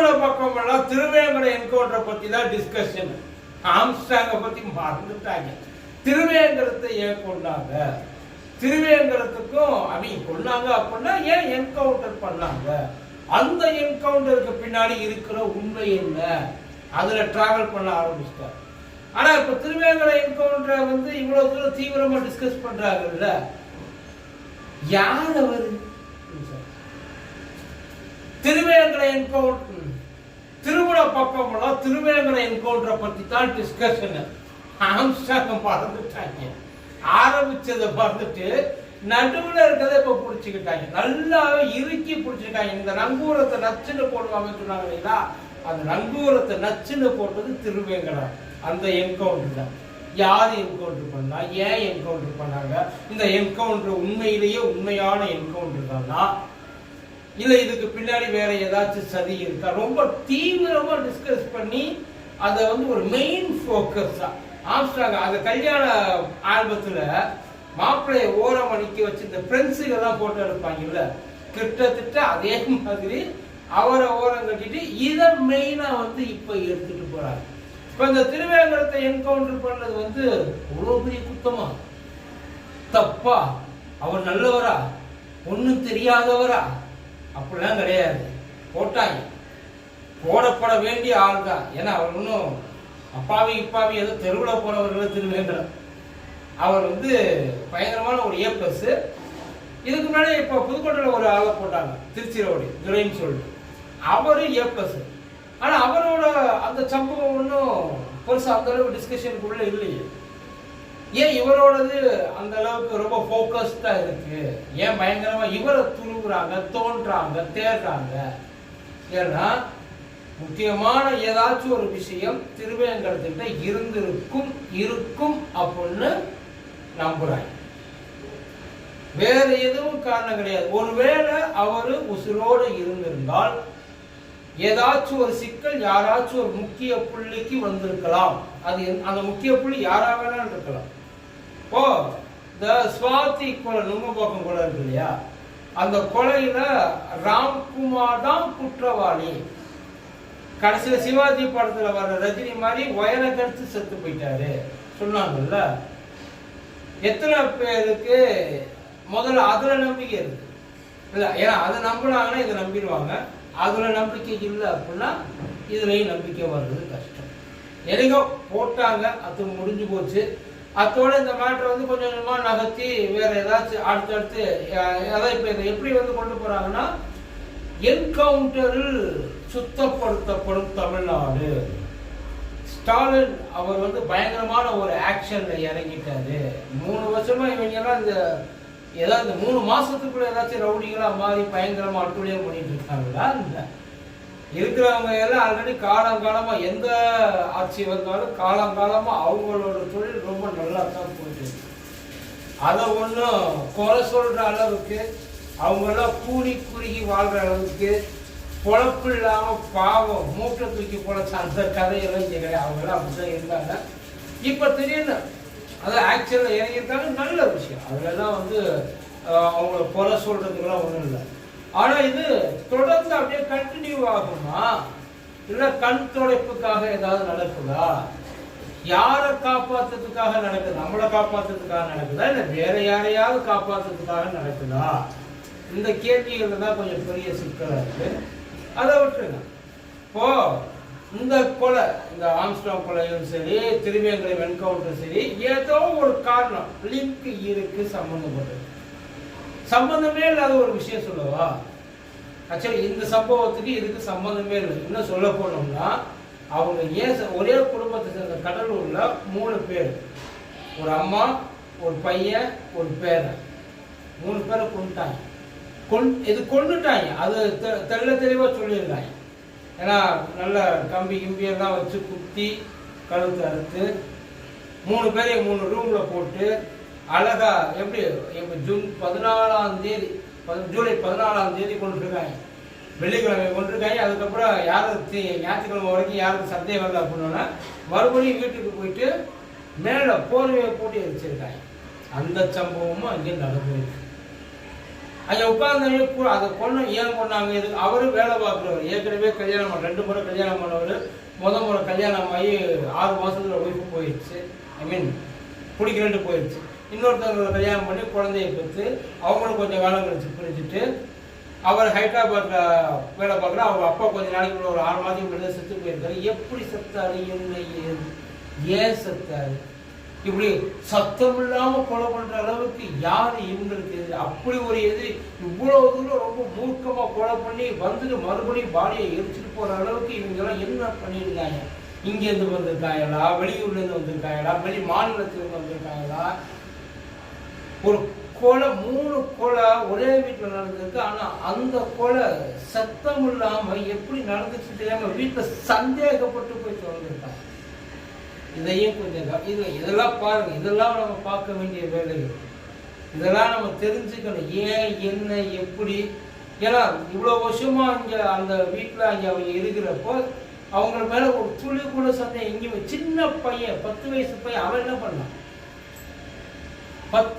திருமண பக்கம் எல்லாம் திருவேங்கட என்கவுண்டரை பத்தி தான் டிஸ்கஷன் ஆம்ஸ்டாங்க பத்தி மறந்துட்டாங்க. திருவேங்கடத்தை ஏன் கொண்டாங்க திருவேங்கடத்துக்கும் அவங்க கொண்டாங்க அப்படின்னா ஏன் என்கவுண்டர் பண்ணாங்க? அந்த என்கவுண்டருக்கு பின்னாடி இருக்கிற உண்மை என்ன? அதுல டிராவல் பண்ண ஆரம்பிச்சிட்டார் ஆனா இப்ப திருவேங்கட என்கவுண்டரை வந்து இவ்வளவு தூரம் தீவிரமா டிஸ்கஸ் பண்றாங்கல்ல? யார் அவர்? திருவேங்கட என்கவுண்டர் திருமண பக்கமெல்லாம் திருவேங்கரை என்கவுண்டரை பற்றி தான் டிஸ்கஷன் ஆம்ஸ்டாங்க பறந்துட்டாங்க. ஆரம்பிச்சதை பார்த்துட்டு நடுவில் இருக்கிறத இப்போ பிடிச்சிக்கிட்டாங்க. நல்லாவே இறுக்கி பிடிச்சிருக்காங்க இந்த நங்கூரத்தை நச்சுன்னு போடுவாங்க சொன்னாங்க இல்லைங்களா அந்த நங்கூரத்தை நச்சுன்னு போட்டது திருவேங்கடம் அந்த என்கவுண்டர் தான். யார் என்கவுண்டர் பண்ணா? ஏன் என்கவுண்டர் பண்ணாங்க? இந்த என்கவுண்டர் உண்மையிலேயே உண்மையான என்கவுண்டர் தானா? இல்லை இதுக்கு பின்னாடி வேற ஏதாச்சும் சதி இருக்கா? ரொம்ப தீவிரமா டிஸ்கஸ் பண்ணி அதை வந்து ஒரு மெயின் ஃபோக்கஸா ஆம்ஸ்டாங் அந்த கல்யாண ஆல்பத்தில் மாப்பிள்ளையை ஓரம் அடிக்க வச்சு இந்த ஃப்ரெண்ட்ஸுக்கு எல்லாம் போட்டோ எடுப்பாங்கல்ல கிட்டத்தட்ட அதே மாதிரி அவரை ஓரம் கட்டிட்டு இதை மெயினாக வந்து இப்போ எடுத்துட்டு போறாங்க இப்போ இந்த திருவேங்கடத்தை என்கவுண்டர் பண்ணது வந்து அவ்வளோ பெரிய குத்தமா? தப்பா? அவர் நல்லவரா? ஒன்றும் தெரியாதவரா? அப்படிலாம் கிடையாது. போட்டாங்க போடப்பட வேண்டிய ஆள் தான் ஏன்னா அவர் ஒன்றும் அப்பாவி இப்பாவி ஏதோ தெருவில் போறவர்கள் திருவேங்கடம் அவர் வந்து பயங்கரமான ஒரு ஏ இதுக்கு முன்னாடி இப்போ புதுக்கோட்டையில் ஒரு ஆளை போட்டாங்க. திருச்சி ரோடு துரைன்னு சொல்லிட்டு. அவர் ஏ ஆனால் அவரோட அந்த சம்பவம் ஒன்றும் பெருசாக அந்த அளவுக்கு டிஸ்கஷனுக்குள்ள இல்லையே. ஏன் இவரோடது அந்த அளவுக்கு ரொம்ப ஃபோக்கஸ்டா இருக்கு? ஏன் பயங்கரமா இவரை துருவுறாங்க தோன்றாங்க தேடுறாங்க ஏன்னா முக்கியமான ஏதாச்சும் ஒரு விஷயம் திருவேங்கடத்திட்ட இருந்திருக்கும் இருக்கும் அப்படின்னு நம்புறாங்க வேற எதுவும் காரணம் கிடையாது. ஒருவேளை அவரு உசுரோடு இருந்திருந்தால் ஏதாச்சும் ஒரு சிக்கல் யாராச்சும் ஒரு முக்கிய புள்ளிக்கு வந்திருக்கலாம். அது அந்த முக்கிய புள்ளி யாரா வேணாலும் இருக்கலாம். ஓ இந்த சுவாதி கொலை நுங்கம்பாக்கம் கொலை இருக்கு இல்லையா? அந்த கொலையில ராம்குமார் தான் குற்றவாளி. கடைசியில சிவாஜி படத்துல வர்ற ரஜினி மாதிரி உயர கடிச்சு செத்து போயிட்டாரு. சொன்னாங்கல்ல? எத்தனை பேருக்கு முதல்ல அதுல நம்பிக்கை இருக்கு. இல்ல ஏன்னா அதை நம்பினாங்கன்னா இதை நம்பிடுவாங்க. அதுல நம்பிக்கை இல்லை அப்படின்னா இதுலயும் நம்பிக்கை வர்றது கஷ்டம். எதுக்கோ போட்டாங்க அது முடிஞ்சு போச்சு. அத்தோட இந்த மேட்டரை வந்து கொஞ்சம் கொஞ்சமா நகர்த்தி வேற ஏதாச்சும் அடுத்தடுத்து அதான் இப்ப இதை எப்படி வந்து கொண்டு போறாங்கன்னா என்கவுண்டரில் சுத்தப்படுத்தப்படும் தமிழ்நாடு. ஸ்டாலின் அவர் வந்து பயங்கரமான ஒரு ஆக்ஷன்ல இறங்கிட்டாரு. மூணு வருஷமா இவங்க எல்லாம் இந்த ஏதாவது இந்த மூணு மாசத்துக்குள்ள ஏதாச்சும் ரவுடிகளா மாறி பயங்கரமா அட்டுழியம் பண்ணிட்டு இருக்காங்களா? இல்லை. இருக்கிறவங்க எல்லாம் ஆல்ரெடி காலங்காலமா எந்த ஆட்சி வந்தாலும் காலங்காலமா அவங்களோட தொழில் ரொம்ப நல்லா தான் போயிட்டு அதை ஒன்றும் குறை சொல்ற அளவுக்கு அவங்கெல்லாம் கூடி குறுகி வாழ்ற அளவுக்கு பொழப்பு இல்லாம பாவம் மூட்டை தூக்கி பொழைச்ச அந்த கதையெல்லாம் இங்கே கிடையாது. அவங்கெல்லாம் அப்படிதான் இருந்தாங்க. இப்போ திடீர்னு அதான் ஆக்சுவலாக இறங்கியிருக்காங்க நல்ல விஷயம். அதுலலாம் வந்து அவங்கள குறை சொல்றதுக்கெல்லாம் ஒன்றும் இல்லை. ஆனா இது தொடர்ந்து அப்படியே கண்டினியூ ஆகுமா? இல்ல கண் துடைப்புக்காக ஏதாவது நடக்குதா? யாரை காப்பாத்துறதுக்காக நடக்குது? நம்மளை காப்பாத்துறதுக்காக நடக்குதா? இல்ல வேற யாரையாவது காப்பாத்துறதுக்காக நடக்குதா? இந்த கேள்விகள் தான் கொஞ்சம் பெரிய சிக்கலா இருக்கு. அதை விட்டுருங்க. இப்போ இந்த கொலை இந்த ஆம்ஸ்டாங் கொலையும் சரி திருவேங்கடம் என்கவுண்டரும் சரி ஏதோ ஒரு காரணம் லிங்க் இருக்கு சம்மந்தப்பட்டது சம்பந்தமே இல்லாத ஒரு விஷயம் சொல்லவா? ஆக்சுவலி இந்த சம்பவத்துக்கு இதுக்கு சம்பந்தமே இல்லை. இன்னும் சொல்ல போனோம்னா அவங்க ஏன் ச- ஒரே குடும்பத்தை சேர்ந்த கடலூரில் மூணு பேர். ஒரு அம்மா ஒரு பையன் ஒரு பேரன் மூணு பேரை கொண்டுட்டாங்க கொண் இது கொண்டுட்டாங்க அது தெ- தெள்ள தெளிவாக சொல்லியிருந்தாங்க. ஏன்னா நல்ல கம்பி கிம்பியெல்லாம் வச்சு குத்தி கழுத்து அறுத்து மூணு பேரையும் மூணு ரூமில் போட்டு அழகா எப்படி? இப்ப ஜூன் பதினாலாம் தேதி ஜூலை பதினாலாம் தேதி கொண்டுருக்காங்க. வெள்ளிக்கிழமை கொண்டிருக்காங்க. அதுக்கப்புறம் யாரும் தி- ஞாயிற்றுக்கிழமை வரைக்கும் யாருக்கு சந்தேகம் வரல அப்படின்னா மறுபடியும் வீட்டுக்கு போயிட்டு மேல போர்வையை போட்டு எரிச்சிருக்காங்க அந்த சம்பவமும் அங்கே நடந்துருக்கு. அங்கே உட்கார்ந்தவங்க அதை கொண்டு ஏன் கொண்டாங்க இது அவரும் வேலை பார்க்குறவர். ஏற்கனவே கல்யாணம் பண்ண ரெண்டு முறை கல்யாணம் பண்ணவர். முத முறை கல்யாணம் ஆகி ஆறு மாதத்தில் ஒய்ஃபு போயிடுச்சு. ஐ மீன் பிடிக்கிறேன்ட்டு போயிடுச்சு. இன்னொருத்தவங்களை கல்யாணம் பண்ணி குழந்தைய பெற்று அவங்களும் கொஞ்சம் காலம் கழிச்சு பிரிஞ்சுட்டு அவர் ஹைதராபாத்தில் வேலை பார்க்குற அவங்க அப்பா கொஞ்சம் நாளைக்கு ஒரு ஆறு மாதத்துக்கு முன்னாடி செத்து போயிருக்காரு. எப்படி செத்தாரு? என்ன ஏது? ஏன் செத்தாரு? இப்படி சத்தம் இல்லாமல் கொலை பண்ணுற அளவுக்கு யார் இவங்களுக்கு அப்படி ஒரு இது இவ்வளோ தூரம் ரொம்ப மூர்க்கமா கொலை பண்ணி வந்துட்டு மறுபடியும் பாடியை எரிச்சிட்டு போற அளவுக்கு இவங்கெல்லாம் என்ன பண்ணியிருக்காங்க? இங்க இருந்து வந்திருக்காங்களா? வெளியூர்ல இருந்து வந்திருக்காங்களா? வெளி மாநிலத்துல இருந்து வந்திருக்காங்களா? ஒரு கொலை மூணு கொலை ஒரே வீட்டில் நடந்திருக்கு. ஆனால் அந்த கொலை சத்தம் இல்லாமல் எப்படி நடந்துச்சு தெரியாமல் வீட்டில் சந்தேகப்பட்டு போய் திறந்துருக்காங்க இதையும் கொஞ்சம் இதில் இது இதெல்லாம் பாருங்கள் இதெல்லாம் நம்ம பார்க்க வேண்டிய வேலைகள். இதெல்லாம் நம்ம தெரிஞ்சுக்கணும். ஏன் என்ன எப்படி? ஏன்னா இவ்வளோ வருஷமாக அங்கே அந்த வீட்டில் அங்கே அவங்க இருக்கிறப்போ அவங்க மேலே ஒரு துளி கூட சந்தேகம். எங்கேயுமே சின்ன பையன் பத்து வயசு பையன் அவன் என்ன பண்ணான்? பத்து